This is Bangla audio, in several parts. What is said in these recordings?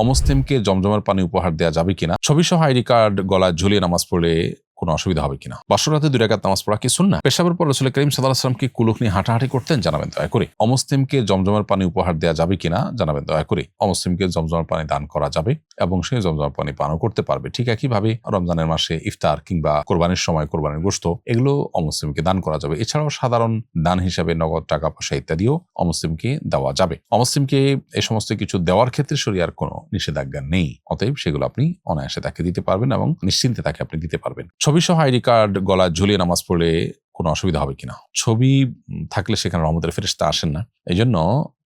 অমুসলিমকে জমজমার পানি উপহার দেওয়া যাবে কিনা? ছবি সহ আইডি কার্ড গলায় ঝুলিয়ে নামাজ পড়লে কোনো অসুবিধা হবে কিনা। বাসরাতে দুই রাকাত নামাজ পড়া কি শুননা পেশাবের পর রসুল করিম সাল্লাহ আসলামকে কুলুক নিয়ে হাঁটাহাঁটি করতেন? জানাবেন দয়া করে। অমুসলিমকে জমজমের পানি উপহার দেওয়া যাবে কিনা? জানাবেন দয়া করে। অমুসলিমকে জমজমের পানি দান করা যাবে এবং সে জমজমের পানি পানও করতে পারবে। ঠিক একইভাবে রমজানের মাসে ইফতার কিংবা কোরবানির সময় কোরবানির গোস্ত এগুলো অমুসলিমকে দান করা যাবে। এছাড়াও সাধারণ দান হিসাবে নগদ টাকা পয়সা ইত্যাদিও অমুসলিমকে দেওয়া যাবে। অমুসলিমকে এ সমস্ত কিছু দেওয়ার ক্ষেত্রে শরিয়ার কোনো নিষেধাজ্ঞা নেই। অতএব সেগুলো আপনি অনায়াসে তাকে দিতে পারবেন এবং নিশ্চিন্তে তাকে আপনি দিতে পারবেন। ছবি সহ আইডি কার্ড গলায় ঝুলিয়ে নামাজ পড়লে কোনো অসুবিধা হবে কিনা? ছবি থাকলে সেখানে রহমতের ফেরেস্তা আসেন না। এই জন্য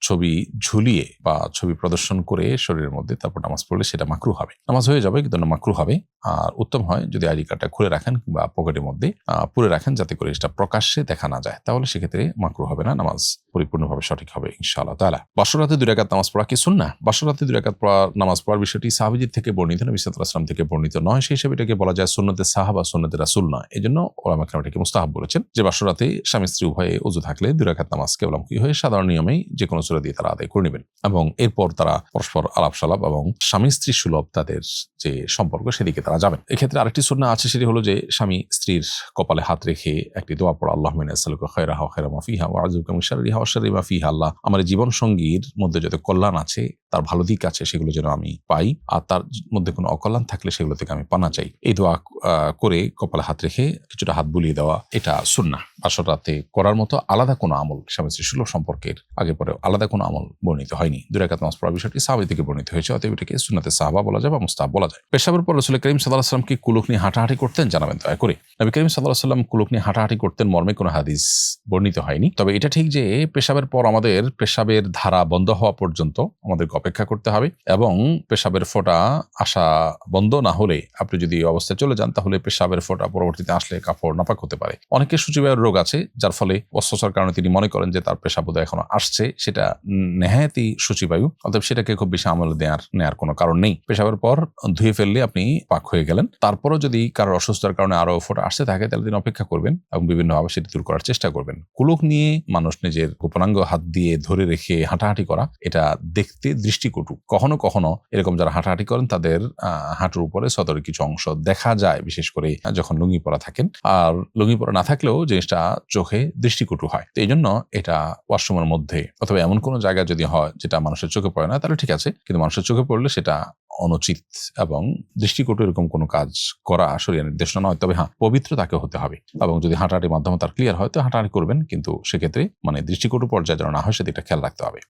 ছবি ঝুলিয়ে বা ছবি প্রদর্শন করে শরীরের মধ্যে তারপর নামাজ পড়লে সেটা মাকরু হবে। নামাজ হয়ে যাবে, কিন্তু মাকরু হবে। আর উত্তম হয় যদি আইডি কার্ডটা খুলে রাখেন কিংবা পকেটের মধ্যে পুরে রাখেন যাতে করে সেটা প্রকাশ্যে দেখা না যায়। তাহলে সেক্ষেত্রে মাকরু হবে না, নামাজ পরিপূর্ণভাবে সঠিক হবে ইনশাআল্লাহ তালা বাসরাতে দুই রাকাত নামাজ পড়া কি শুননা বাসরাতে দুই রাকাত পড়া, নামাজ পড়ার বিষয়টি সাহাবিজির থেকে বর্ণিত না ওয়াসাল্লাম থেকে বর্ণিত নয়। সেই হিসেবে এটাকে বলা যায় সুন্নতে সাহাবা, সুন্নতে রাসুল নয়। এই জন্য ওলামা কেরাম এটাকে মুস্তাহাব বলেছেন যে বাসরাতে স্বামী স্ত্রী উভয়ে উজু থাকলে দুই রাকাত নামাজ কেবলামুখী হয়ে সাধারণ নিয়মেই যে কোনো সুরা দিয়ে তারা আদায় করে নেবেন এবং এরপর তারা পরস্পর আলাপ সালাপ এবং স্বামী স্ত্রী সুলভ তাদের যে সম্পর্ক সেদিকে তারা যাবেন। এক্ষেত্রে আরেকটি সুন্না আছে, সেটি হলো যে স্বামী স্ত্রীর কপালে হাত রেখে একটি দোয়া পড়া আল্লাহ মিনাসালুকা খয়রা হা খয়রা মাফিহা ওয়া আজুকা মিশারিহা ওয়া শাররি মাফিহা আল্লাহ। আমার জীবন সঙ্গীর মধ্যে যত কল্যাণ আছে তার ভালো দিক আছে, সেগুলো যেন আমি পাই। আর তার মধ্যে কোনো অকল্যাণ থাকলে সেগুলো থেকে আমি পানা চাই। এই দোয়া করে কপালে হাত রেখে কিছুটা হাত বুলিয়ে দেওয়া, এটা সুন্না আসর রাতে করার মতো আলাদা কোনো আমল স্বামী স্ত্রী সুলভ সম্পর্কের আগে পরে আলাদা কোনো আমল বর্ণিত হয়নি। দুরাকাত নামাজ পড়ার বিষয়টি সাহাবি থেকে বর্ণিত হয়েছে, অতএব এটাকে সুন্নাতে সাহাবা বলা যায় বা মুস্তাহাব বলা যায়। পেশাবের পর রসুল করিম সাল্লাহ সাল্লামকে কুলুক নিয়ে হাঁটাহাঁটি করতেন? জানাবেন দয়া করে। নবী করিম সাল্লাহ সাল্লাম কুলুক নিয়ে হাঁটাহাঁটি করতেন মর্মে কোনো হাদিস বর্ণিত হয়নি। তবে এটা ঠিক যে পেশাবের পর আমাদের পেশাবের ধারা বন্ধ হওয়া পর্যন্ত আমাদেরকে অপেক্ষা করতে হবে এবং পেশাবের ফোঁটা আসা বন্ধ না হলে আপনি যদি অবস্থায় চলে যান, তাহলে পেশাবের ফোঁটা পরবর্তীতে আসলে কাপড় নাপাক হতে পারে। অনেকের সূচিবায়ুর রোগ আছে, যার ফলে অস্ত্রচার কারণে তিনি মনে করেন যে তার পেশা বোধহয় এখনও আসছে, সেটা নেহায়াতি সূচিবায়ু অর্থাৎ সেটাকে খুব বেশি আমল দেওয়ার নেওয়ার কোনো কারণ নেই। পেশাবের পর ধুয়ে ফেললে আপনি পাক হয়ে গেলেন। তারপরও যদি কারোর অসুস্থতার কারণে আরও ফোঁটা আসতে থাকে, তাহলে তিনি অপেক্ষা করবেন এবং বিভিন্নভাবে সেটি দূর করার চেষ্টা করবেন। কুলুক নিয়ে মানুষ নিজের গোপনাঙ্গ হাত দিয়ে ধরে রেখে হাঁটাহাঁটি করা, এটা দেখতে দৃষ্টিকটু কখনো কখনো এরকম যারা হাঁটাহাঁটি করেন, তাদের হাঁটুর উপরে সদরের কিছু অংশ দেখা যায়, বিশেষ করে যখন লুঙ্গি পরা থাকেন। আর লুঙ্গি পরা না থাকলেও জিনিসটা চোখে দৃষ্টিকটু হয়। তো এই জন্য এটা ওয়াশরুমের মধ্যে অথবা এমন কোনো জায়গা যদি হয় যেটা মানুষের চোখে পড়ে না, তাহলে ঠিক আছে। কিন্তু মানুষের চোখে পড়লে সেটা অনুচিত এবং দৃষ্টিকটু এরকম কোনো কাজ করা আসলে নির্দেশনা নয়। তবে হ্যাঁ পবিত্র তাকে হতে হবে। এবং যদি হাঁটাহাঁটির মাধ্যমে তার ক্লিয়ার হয়, তো হাঁটাহাঁটি করবেন। কিন্তু সেক্ষেত্রে মানে দৃষ্টিকটু পর্যায়ে যেন না হয়, সেদিকটা খেয়াল রাখতে হবে।